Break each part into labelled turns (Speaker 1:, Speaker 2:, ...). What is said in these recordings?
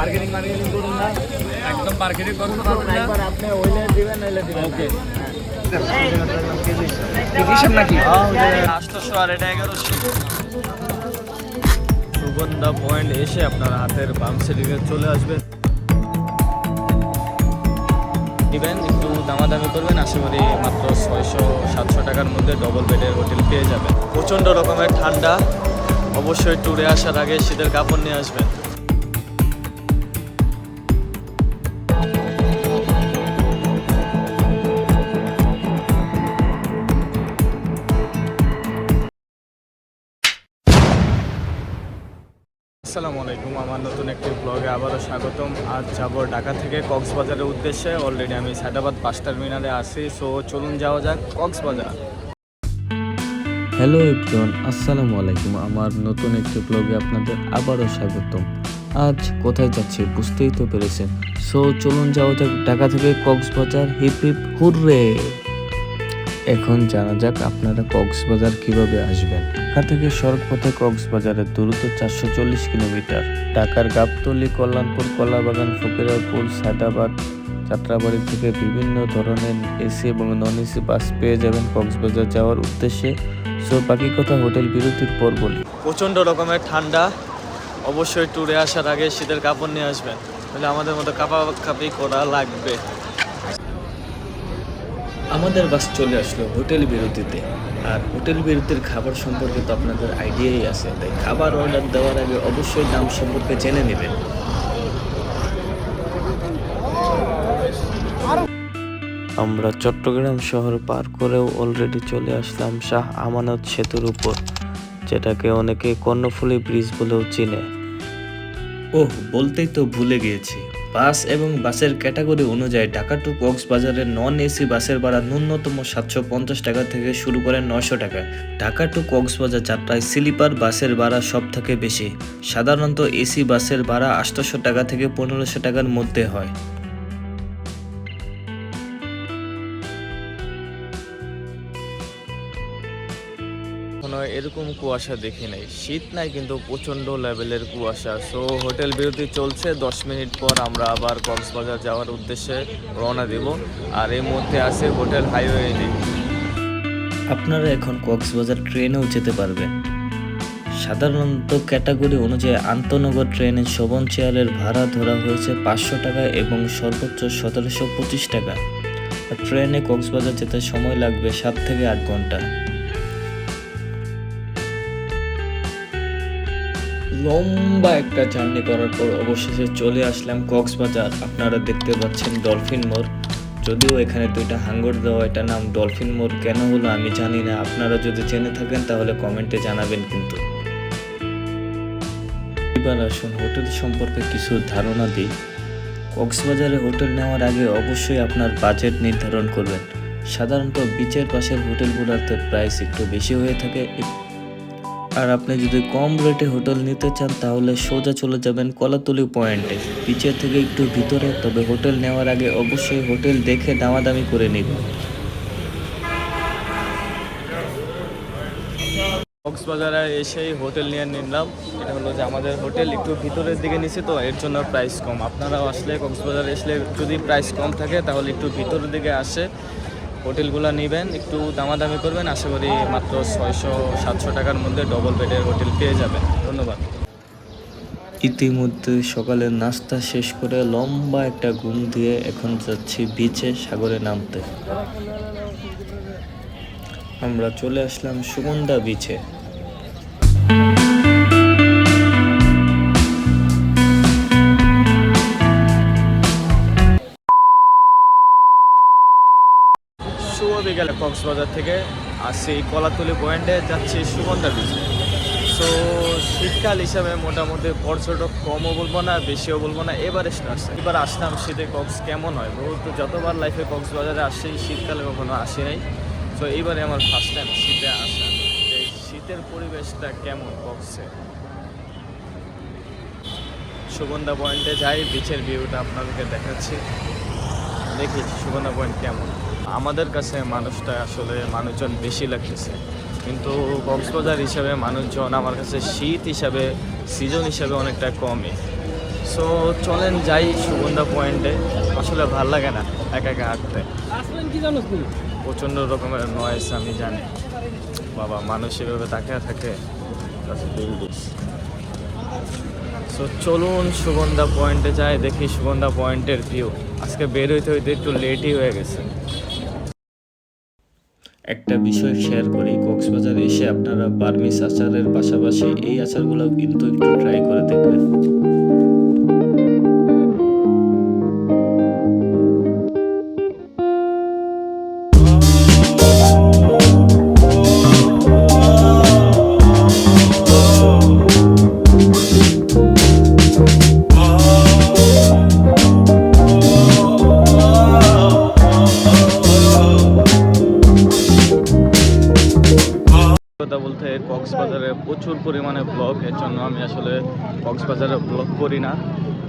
Speaker 1: Marketing marketing করুন না।
Speaker 2: একদম মার্কেটিং করতে না।
Speaker 1: একবার আপনি ওইলে দিবেন নইলে দিবেন
Speaker 2: ওকে
Speaker 1: নাকি?
Speaker 2: আটশোশো আর এটা এগারোশো। সুগন্ধা পয়েন্ট এসে আপনার হাতের বাম সেটিংয়ে চলে আসবেন দিবেন একটু দামাদামি করবেন। আশা করি মাত্র ছয়শো সাতশো টাকার মধ্যে ডবল বেডের হোটেল পেয়ে যাবেন। প্রচণ্ড রকমের ঠান্ডা। অবশ্যই ট্যুরে আসার আগে শীতের কাপড় নিয়ে আসবেন। আলাইকুম। আমার নতুন একটি ব্লগে আবারও স্বাগতম। আজ যাব ঢাকা থেকে কক্সবাজারের উদ্দেশ্যে। অলরেডি আমি সায়দাবাদ বাস টার্মিনালে আছি। সো চলুন যাওয়া যাক কক্সবাজার।
Speaker 3: হ্যালো এভরিওয়ান আসসালামু আলাইকুম। আমার নতুন একটি ব্লগে আপনাদের আবারও স্বাগতম। আজ কোথায় যাচ্ছি বুঝতেই তো পেরেছেন। সো চলুন যাওয়া যাক ঢাকা থেকে কক্সবাজার। Hip hip hurray! এখন জানা যাক আপনারা কক্সবাজার কীভাবে আসবেন। ঢাকা থেকে সড়ক পথে কক্সবাজারের দূরত্ব চারশো চল্লিশ কিলোমিটার। ঢাকার গাবতলী, কল্যাণপুর, কলাবাগান ফকিরাপুর সায়দাবাদ যাত্রাবাড়ি থেকে বিভিন্ন ধরনের এসি এবং নন এসি বাস পেয়ে যাবেন কক্সবাজার যাওয়ার উদ্দেশ্যে। সো বাকি কথা হোটেল বিরতির পর বলি।
Speaker 2: প্রচণ্ড রকমের ঠান্ডা। অবশ্যই ট্যুরে আসার আগে শীতের কাপড় নিয়ে আসবেন। তাহলে আমাদের মতো কাপা কাপি করা লাগবে।
Speaker 3: আমাদের বাস চলে আসলো হোটেল বিরতিতে। আর হোটেল বিরতির খাবার সম্পর্কে তো আপনাদের আইডিয়াই আছে। তাই খাবার অর্ডার দেওয়ার আগে অবশ্যই দাম সম্পর্কে জেনে নেবেন। আমরা চট্টগ্রাম শহর পার করেও অলরেডি চলে আসলাম শাহ আমানত সেতুর উপর যেটাকে অনেকে কর্ণফুলী ব্রিজ বলেও চিনে। ওহ বলতেই তো ভুলে গিয়েছি। বাস এবং বাসের ক্যাটাগরি অনুযায়ী ঢাকা টু কক্সবাজারের নন এসি বাসের ভাড়া ন্যূনতম সাতশো পঞ্চাশ টাকা থেকে শুরু করে নশো টাকা। ঢাকা টু কক্সবাজার যাত্রায় স্লিপার বাসের ভাড়া সব থেকে বেশি। সাধারণত এসি বাসের ভাড়া আটশোশো টাকা থেকে পনেরোশো টাকার মধ্যে হয়।
Speaker 2: এরকম কুয়াশা দেখি নাই। শীত নাই, কিন্তু প্রচণ্ড লেভেলের কুয়াশা। সো হোটেল বিরতি চলছে। দশ মিনিট পর আমরা আবার কক্সবাজার যাওয়ার উদ্দেশ্যে রওনা দেব। আর এই মধ্যে আছে হোটেল হাইওয়ে
Speaker 3: আপনারা এখন কক্সবাজার ট্রেনেও যেতে পারবেন। সাধারণত ক্যাটাগরি অনুযায়ী আন্তনগর ট্রেনের শোভন চেয়ারের ভাড়া ধরা হয়েছে পাঁচশো টাকা এবং সর্বোচ্চ সতেরোশো পঁচিশ টাকা। ট্রেনে কক্সবাজার যেতে সময় লাগবে সাত থেকে আট ঘণ্টা। লম্বা একটা জার্নি করার পর অবশেষে চলে আসলাম কক্সবাজার। আপনারা দেখতে পাচ্ছেন ডলফিন মোড়। যদিও এখানে দুইটা হাঙ্গর দেওয়া, এটা নাম ডলফিন মোড় কেন হলো আমি জানি না। আপনারা যদি জেনে থাকেন তাহলে কমেন্টে জানাবেন কিন্তু। এবার আসুন হোটেল সম্পর্কে কিছু ধারণা দিই। কক্সবাজারে হোটেল নেওয়ার আগে অবশ্যই আপনার বাজেট নির্ধারণ করবেন। সাধারণত বিচের পাশের হোটেলগুলোতে প্রাইস একটু বেশি হয়ে থাকে আর আপনি যদি কম রেটে হোটেল নিতে চান, তাহলে সোজা চলে যাবেন কলাতলি পয়েন্টে। বিচের থেকে একটু ভিতরে, তবে হোটেল নেওয়ার আগে অবশ্যই হোটেল দেখে দামাদামি করে নেবেন
Speaker 2: কক্সবাজারে এসেই হোটেল নিয়ে নিলাম। এটা হলো যে আমাদের হোটেল, একটু ভিতরের দিকে নিচে তো, এর জন্য প্রাইস কম। আপনারাও আসলে কক্সবাজারে আসলে যদি প্রাইস কম থাকে, তাহলে একটু ভিতরের দিকে আসে। হোটেলগুলো নেবেন, একটু দামাদামি করবেন, আশা করি মাত্র ছয়শো, সাতশো টাকার মধ্যে ডবল বেডের হোটেল পেয়ে যাবেন। ধন্যবাদ।
Speaker 3: ইতিমধ্যে সকালের নাস্তা শেষ করে লম্বা একটা ঘুম দিয়ে এখন যাচ্ছি বিচে সাগরে নামতে। আমরা চলে আসলাম সুগন্ধা বিচে
Speaker 2: কক্সবাজার থেকে আসছি কলাতলি পয়েন্টে যাচ্ছি সুগন্ধা বিচে সো শীতকাল হিসাবে মোটামুটি পর্যটক কমও বলব না, বেশিও বলব না এবার আসছে এবার আসলাম শীতে কক্স কেমন হয়? বহুত যতবার লাইফে কক্সবাজারে আসছি, শীতকালে কখনো আসি নাই। তো এইবারে আমার ফার্স্ট টাইম শীতে আসা। এই শীতের পরিবেশটা কেমন কক্সে? সুগন্ধা পয়েন্টে যাই বিচের ভিউটা আপনাদেরকে দেখাচ্ছি। দেখি সুগন্ধা পয়েন্ট কেমন। আমাদের কাছে মানুষটা আসলে মানুষজন বেশি লাগতেছে। কিন্তু কক্সবাজার হিসাবে মানুষজন আমার কাছে শীত হিসাবে সিজন হিসাবে অনেকটা কমই। সো চলেন যাই সুগন্ধা পয়েন্টে আসলে ভালো লাগে না একা একা হাঁটতে। প্রচণ্ড রকমের নয়েস আমি জানি। বাবা মানুষ এভাবে তাকিয়ে থাকে? সো চলুন সুগন্ধা পয়েন্টে যাই দেখি সুগন্ধা পয়েন্টের ভিউ আজকে বের হইতে হইতে একটু লেটই হয়ে গেছে।
Speaker 3: একটা বিষয় শেয়ার করি, কক্সবাজার এসে আপনারা বার্মিস আচারের পাশাপাশি এই আচারগুলো কিন্তু একটু ট্রাই করে দেখবেন।
Speaker 2: প্রচুর পরিমাণে ব্লগ এর জন্য আমি আসলে কক্সবাজারে ব্লগ করি না।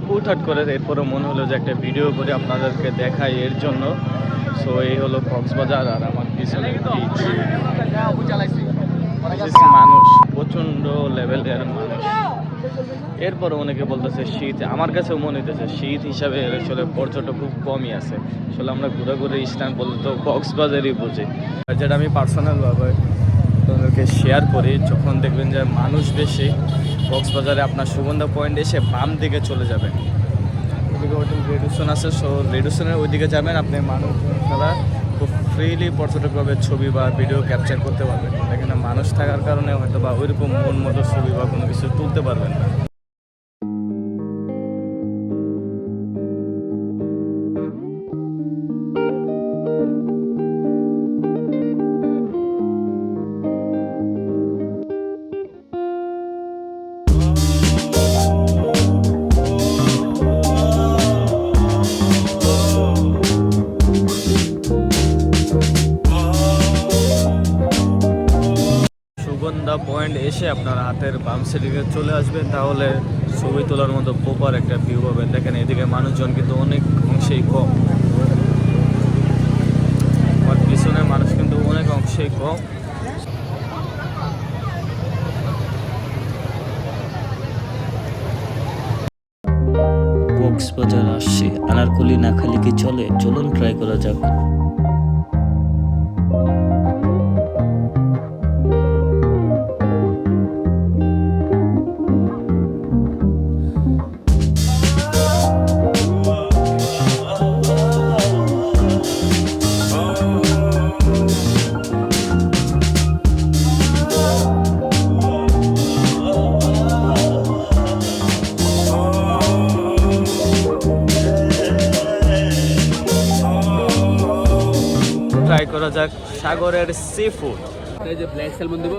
Speaker 2: হুটহাট করে এরপরে মনে হলো যে একটা ভিডিও করে আপনাদেরকে দেখাই এর জন্য। সো এই হলো কক্সবাজার আর আমার পিছনে মানুষ, প্রচণ্ড লেভেলের মানুষ। এরপরে অনেকে বলতেছে শীত, আমার কাছেও মনে হইতেছে শীত হিসাবে আসলে পর্যটক খুব কমই আছে। আসলে আমরা ঘুরে ঘুরে স্থান বলতে তো কক্সবাজারই বুঝি। যেটা আমি পার্সোনাল পার্সোনালভাবে তোমাদেরকে শেয়ার করে। যখন দেখবেন যে মানুষ বেশি, কক্সবাজারে আপনার সুগন্ধা পয়েন্ট এসে বাম দিকে চলে যাবেন ওদিকে হোটেল রেডুসন আছে সো রেডুসনের ওইদিকে যাবেন, আপনি মানুষ তারা খুব ফ্রিলি পর্যটকভাবে ছবি বা ভিডিও ক্যাপচার করতে পারবেন। এখানে মানুষ থাকার কারণে হয়তো বা ওইরকম মন মতো ছবি বা কোনো কিছু তুলতে পারবেন না। হাতের বাম দিকে চলে আসবেন তাহলে ছবি তোলার মতো প্রপার একটা ভিউ পাবেন। দেখেন এদিকে মানুষজন কিন্তু অনেক অংশেই কম। আমার পিছনে মানুষ কিন্তু অনেক অংশেই কম।
Speaker 3: কক্সবাজার আসছে। আনারকলি না খালি কি চলে? চলুন ট্রাই করা যাক।
Speaker 2: ট্রাই করা যাক সাগরের সি ফুড
Speaker 1: এই যে ব্ল্যাক স্যালমন দিব?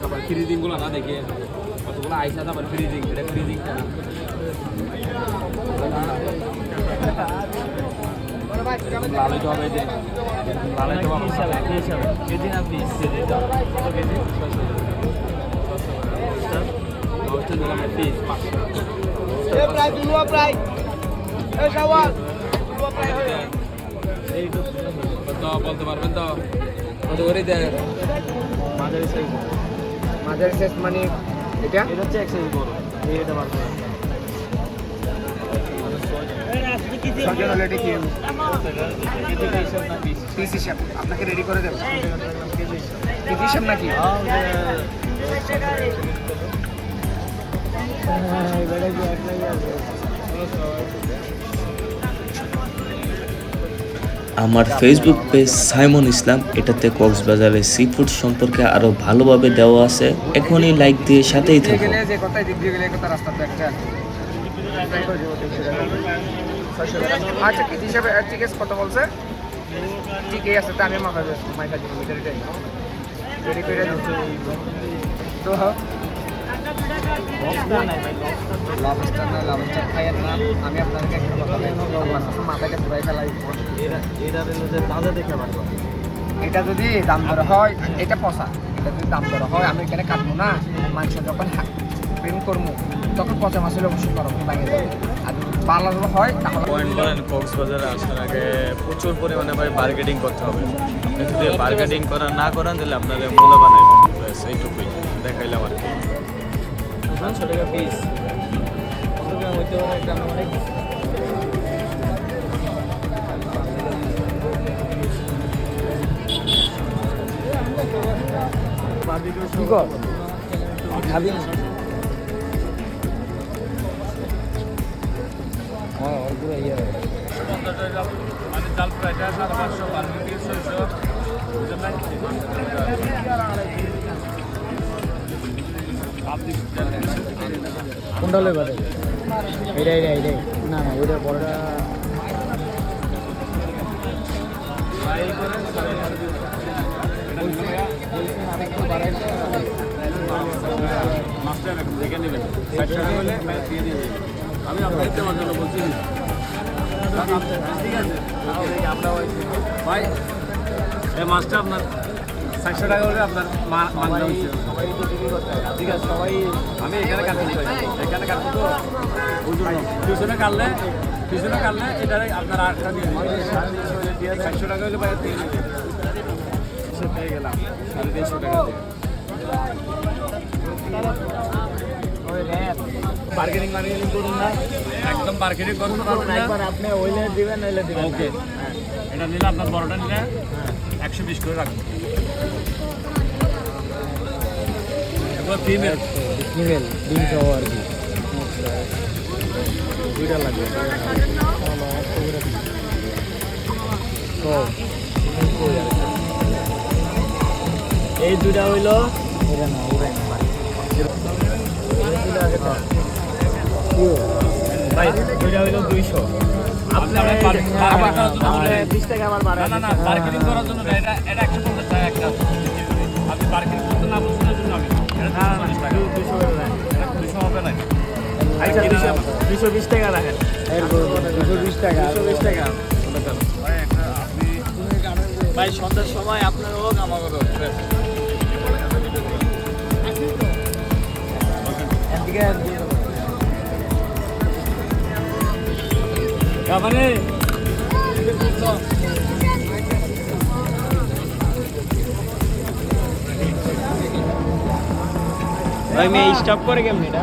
Speaker 1: খাবার ফ্রিজিংগুলো না দেখে কতগুলো আইসা আবার ফ্রিজিং এটা ফ্রিজিং লালাইতে হবে যে লালাইতে হবে
Speaker 2: কেজি না পিস কেজি কত কেজি?
Speaker 1: দশটা দিলাম পিস কত বলতে পারবেন তো কত করে দেয়
Speaker 2: মাঝারি সাইজ
Speaker 1: মাঝারি সাইজ মানে এটা
Speaker 2: এটা হচ্ছে এক সাইজ বড় এটা পারব
Speaker 1: আপনাকে রেডি করে দেবো
Speaker 2: কেজি হিসাব
Speaker 1: কেজি হিসাব
Speaker 3: আমার ফেসবুক পেজ সাইমন ইসলাম। এটাতে কক্সবাজারের সি ফুড সম্পর্কে আরও ভালোভাবে দেওয়া আছে। এখনই লাইক দিয়ে সাথেই থাকুন
Speaker 1: আচ্ছা কত বলছে? ঠিকই আছে আমি তো লাভস্টার না লাভস্টার খাইয়েন না আমি আপনাদেরকে একটা কথা বলি। আমার মাথাকে ফেলাই।
Speaker 2: এরা এরা তাজা দেখে পারব
Speaker 1: এটা যদি দাম দর হয় এটা পচা। এটা যদি দাম দর হয় আমি এখানে কাটবো না। মাংস যখন প্রিন্ট করব তখন পচা মাছ হলে অবশ্যই করব লাগে। যাবে আর ভালো হয় তাহলে
Speaker 2: পয়েন্ট কক্সবাজারে আসার আগে প্রচুর পরিমাণে ভাই মার্কেটিং করতে হবে। আপনি যদি মার্কেটিং করা না করেন তাহলে আপনাদের মূল্যবান এইটুকুই।
Speaker 4: দেখাইলাম আর কি।
Speaker 2: পাঁচশো টাকা পিস হইতে পারে? গ্রাম অনেক কি কর? খাবি না। হ্যাঁ ওর পুরো ইয়ে
Speaker 4: মানে চাল ফ্রাইটা সাড়ে পাঁচশো ছয়শো।
Speaker 2: কোনটা লই বাদে? এইটা এইটা এইটাই না না ওইটা বড়টা
Speaker 4: আমি আপনার দেওয়ার জন্য বলছি ঠিক আছে ভাই এই মাছটা আপনার চারশো টাকা হলে আপনার মা- হচ্ছে
Speaker 2: হয় ঠিক আছে সবাই
Speaker 4: আমি এখানে কাটতে এখানে কাটবো তো ওই পিছনে কাটলে পিছনে কাটলে এটারে আপনার আটটা দিয়ে দিয়ে চারশো টাকা হলে বাইরে পেয়ে গেলাম সাড়ে তিনশো টাকা দিয়ে। বার্গেনিং মার্গেনিং করুন না। একদম বার্গেনিং করুন পারবেন না।
Speaker 2: একবার আপনি ওইলে দিবেন দিবেন
Speaker 4: ওকে। এটা নিলে আপনার বড়টা নিলে একশো বিশ করে রাখুন। ফিমেল
Speaker 2: ফিমেল ডিম সহ আর কি। দুইটা লাগবে। এই দুইটা হইল? এটা না ওটা
Speaker 4: ভাই। দুইটা হইল দুইশো। আপনার
Speaker 2: বিশ টাকা আমার
Speaker 4: না না না মার্কেটিং করার জন্য এটা এটা একশো পঞ্চাশ টাকা একটা আপনি মার্কেটিং করতে না
Speaker 2: দুশো আচ্ছা বিশ টাকা রাখেন দুশো বিশ টাকা দুশো বিশ টাকা সন্ধ্যার সময় আপনার হোক
Speaker 4: মানে
Speaker 2: ভাই মেয়ে স্টপ করে কেমনি এটা?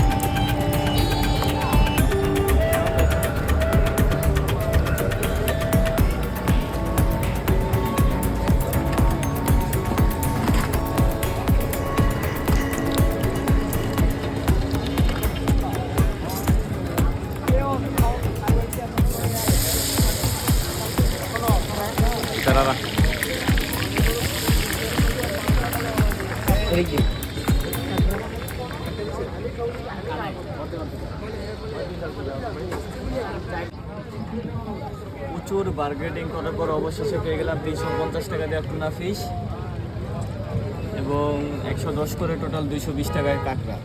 Speaker 2: প্রচুর বার্গেটিং করার পর অবশেষে পেয়ে গেলাম তিনশো পঞ্চাশ টাকা দিয়ে টুনা ফিশ এবং একশো দশ করে টোটাল দুইশো বিশ টাকায় কাঁকড়া।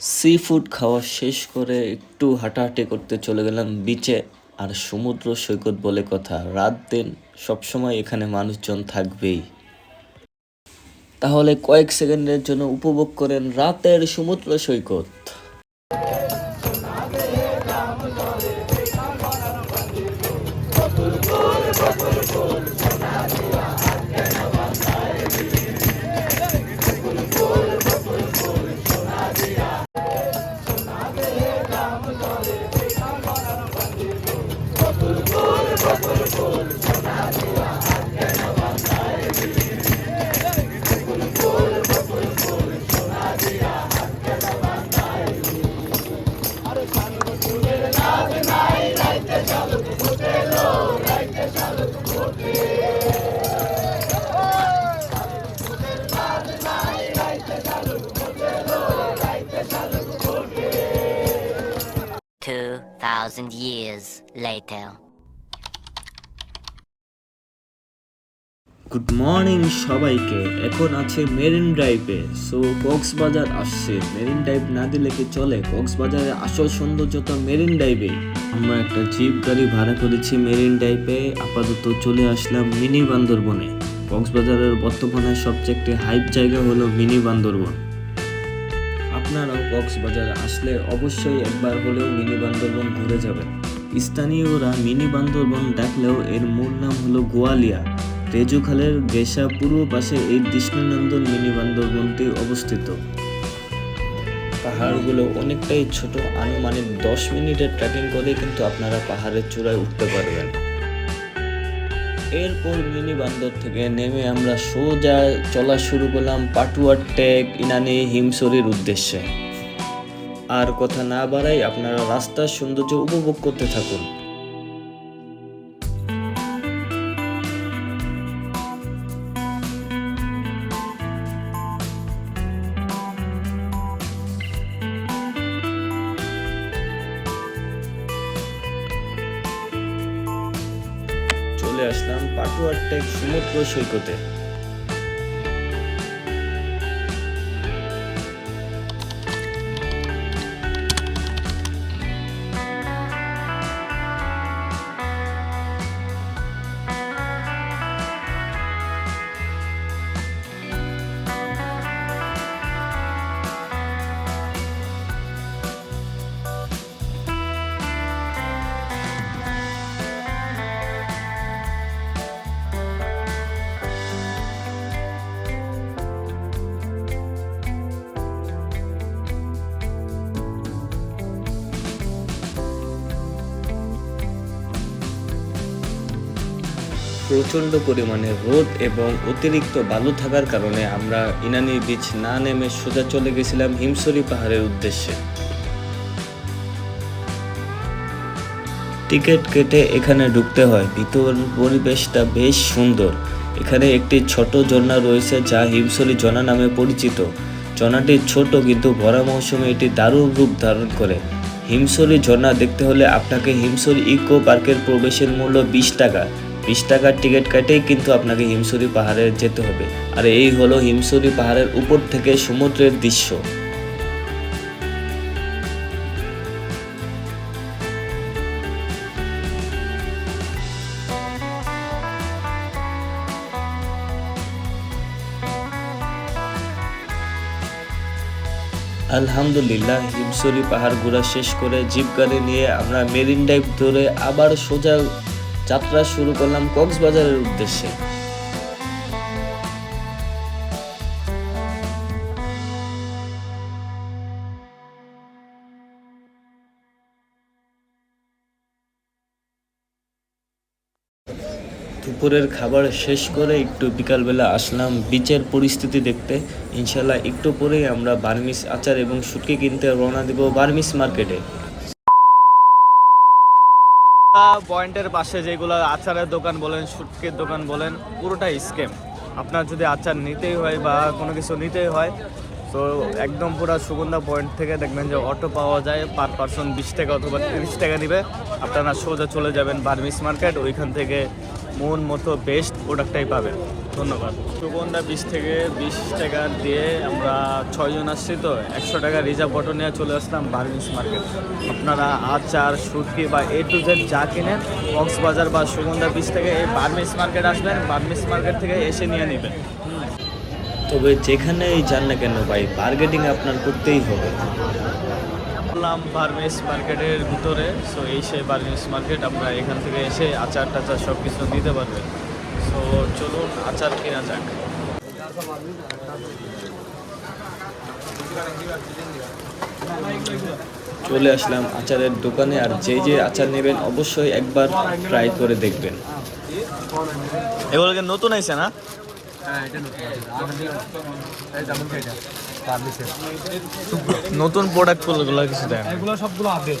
Speaker 2: সি ফুড খাওয়া শেষ করে একটু হাঁটাহাঁটি করতে চলে গেলাম বিচে
Speaker 3: আর সমুদ্র সৈকত বলে কথা। রাত দিন সবসময় এখানে মানুষজন থাকবেই। তাহলে কয়েক সেকেন্ডের জন্য উপভোগ করেন রাতের সমুদ্র সৈকত।
Speaker 5: Later.
Speaker 3: গুড মর্নিং সবাইকে। এখন আছে মেরিন ড্রাইভে সো কক্সবাজার আসছে। মেরিন ড্রাইভ না দিলে কি চলে? কক্সবাজারের আসল সৌন্দর্য তো মেরিন ড্রাইভে আমরা একটা জিপ গাড়ি ভাড়া করেছি মেরিন ড্রাইভে আপাতত চলে আসলাম মিনি বান্দরবনে। কক্সবাজারের বর্তমানে সবচেয়ে একটি হাইপ জায়গা হলো মিনি বান্দরবন। আপনারাও কক্সবাজারে আসলে অবশ্যই একবার হলেও মিনি বান্দরবন ঘুরে যাবেন। স্থানীয়রা মিনি বান্দরবন ডাকলেও এর মূল নাম হলো গোয়ালিয়া। তেজুখালের গেসা পূর্ব পাশে এই দৃষ্ণনন্দন মিনি বান্দরবনটি অবস্থিত। পাহাড়গুলো অনেকটাই ছোট, আনুমানিক দশ মিনিটের ট্রেকিং করে কিন্তু আপনারা পাহাড়ের চূড়ায় উঠতে পারবেন। এরপর মিনি বান্দর থেকে নেমে আমরা সোজা চলা শুরু করলাম পাটুয়ার টেক ইনানি হিমসরির উদ্দেশ্যে। আর কথা না বাড়াই আপনারা রাস্তার সৌন্দর্য উপভোগ করতে থাকুন। চলে আসলাম পাটুয়ার টেক সমুদ্র সৈকতে। প্রচণ্ড পরিমাণে রোদ এবং অতিরিক্ত বালু থাকার কারণে আমরা ইনানি বিচ না নেমে সোজা চলে গেছিলাম হিমসরি পাহাড়ের উদ্দেশ্যে। টিকিট কেটে এখানে ঢুকতে হয়। ভিতর পরিবেশটা বেশ সুন্দর। এখানে একটি ছোট ঝর্ণা রয়েছে যা হিমসরি ঝর্ণা নামে পরিচিত। ঝর্ণাটি ছোট কিন্তু ভরা মৌসুমে এটি দারুণ রূপ ধারণ করে। হিমসরি ঝর্ণা দেখতে হলে আপনাকে হিমসরি ইকো পার্কের প্রবেশের মূল্য বিশ টাকা। বিশ টাকার টিকিট কেটেই কিন্তু আপনাকে হিমসরি পাহাড়ে যেতে হবে। আর এই হলো হিমসরি পাহাড়ের উপর থেকে সমুদ্রের দৃশ্য। আলহামদুলিল্লাহ, হিমসরি পাহাড় ঘোরা শেষ করে জিপ গাড়ি নিয়ে আমরা মেরিন ড্রাইভ ধরে আবার সোজা যাত্রা শুরু করলাম কক্সবাজারের উদ্দেশ্যে। দুপুরের খাবার শেষ করে একটু বিকালবেলা আসলাম। বিচের পরিস্থিতি দেখতে। ইনশাল্লাহ একটু পরেই আমরা বার্মিস আচার এবং শুটকি কিনতে রওনা দিব বার্মিস মার্কেটে।
Speaker 2: পয়েন্টের পাশে যেগুলো আচারের দোকান বলেন, সুটকের দোকান বলেন, পুরোটাই স্কেম আপনার যদি আচার নিতেই হয় বা কোনো কিছু নিতেই হয়, তো একদম পুরো সুগন্ধা পয়েন্ট থেকে দেখবেন যে অটো পাওয়া যায় পার পার্সন বিশ টাকা অথবা তিরিশ টাকা নিবে আপনারা সোজা চলে যাবেন বার্মিস মার্কেট ওইখান থেকে মন মতো বেস্ট প্রোডাক্টটাই পাবেন। ধন্যবাদ। সুগন্ধা বিশ থেকে বিশ টাকা দিয়ে আমরা ছয়জন আসছি তো একশো টাকা রিজার্ভ অটো নিয়ে চলে আসলাম বার্মিস মার্কেট আপনারা আচার সুটকি বা এ টু জেড যা কিনেন কক্সবাজার বা সুগন্ধা বিশ থেকে এই বার্মিস মার্কেট আসবেন বার্মিস মার্কেট থেকে এসে নিয়ে নেবেন।
Speaker 3: তবে যেখানেই যান না কেন ভাই বার্গেটিং আপনার করতেই হবে।
Speaker 2: বললাম বার্মিস মার্কেটের ভিতরে সো এই সেই বার্মিস মার্কেট আমরা এখান থেকে এসে আচার টাচার সব কিছু নিতে পারবেন। সো চলুন আচার কেনা যাক।
Speaker 3: চলে আসলাম আচারের দোকানে আর যে যে আচার নেবেন অবশ্যই একবার ট্রাই করে দেখবেন।
Speaker 2: এগুলোকে নতুন আইছে না? নতুন। প্রোডাক্টগুলো কিছু দেন
Speaker 1: এগুলো সবগুলো আপডেট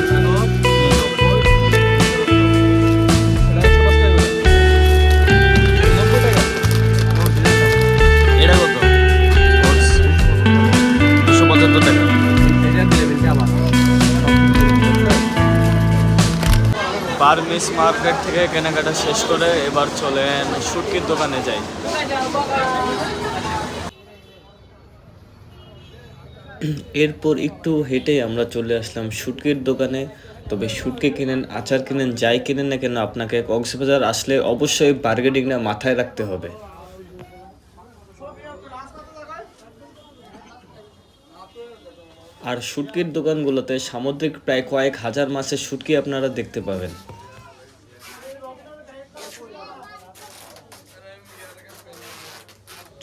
Speaker 2: বার্মিস মার্কেট থেকে কেনাকাটা শেষ করে এবার চলেন সুটকির দোকানে যাই।
Speaker 3: এরপর একটু হেঁটে আমরা চলে আসলাম শুটকির দোকানে। তবে শুটকি কিনেন, আচার কিনেন, যাই কিনেন না কেন আপনাকে কক্সবাজার আসলে অবশ্যই বার্গেটিংটা মাথায় রাখতে হবে। আর শুটকির দোকানগুলোতে সামুদ্রিক প্রায় কয়েক হাজার মাসের শুটকি আপনারা দেখতে পাবেন।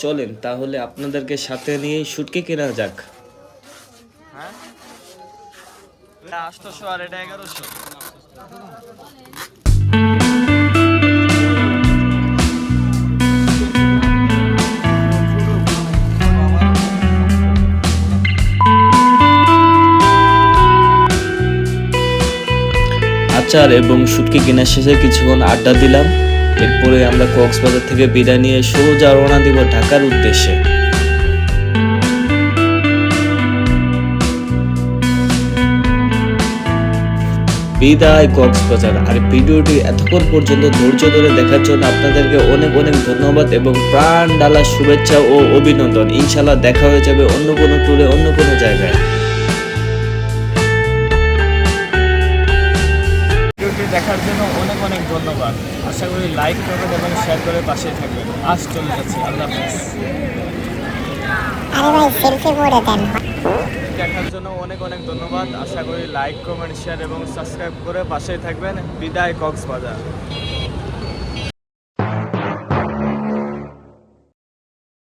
Speaker 3: চলেন তাহলে আপনাদেরকে সাথে নিয়ে শুটকি কেনা যাক।
Speaker 2: হ্যাঁ? আটশোশো আর এটা এগারোশো।
Speaker 3: আচার এবং শুটকি কেনা শেষে কিছুক্ষণ আড্ডা দিলাম। এরপরে আমরা কক্সবাজার থেকে বিদায় নিয়ে সোজা রওনা দিব ঢাকার উদ্দেশ্যে। বিদায় কক্সবাজার। আর ভিডিওটি এতক্ষণ পর্যন্ত ধৈর্য ধরে দেখার জন্য আপনাদেরকে অনেক অনেক ধন্যবাদ এবং প্রাণ, ডালা, শুভেচ্ছা ও অভিনন্দন। ইনশাল্লাহ দেখা হয়ে যাবে অন্য কোনো ট্যুরে অন্য কোনো জায়গায়।
Speaker 2: লাইক করবেন এবং শেয়ার করে পাশে থাকবেন। আজ চলে যাচ্ছি। আল্লাহ হাফেজ।
Speaker 5: আরে ভাই সেলফি করে দেন।
Speaker 2: দেখার জন্য অনেক অনেক ধন্যবাদ। আশা করি লাইক কমেন্ট শেয়ার এবং সাবস্ক্রাইব করে পাশেই থাকবেন। বিদায় কক্সবাজার।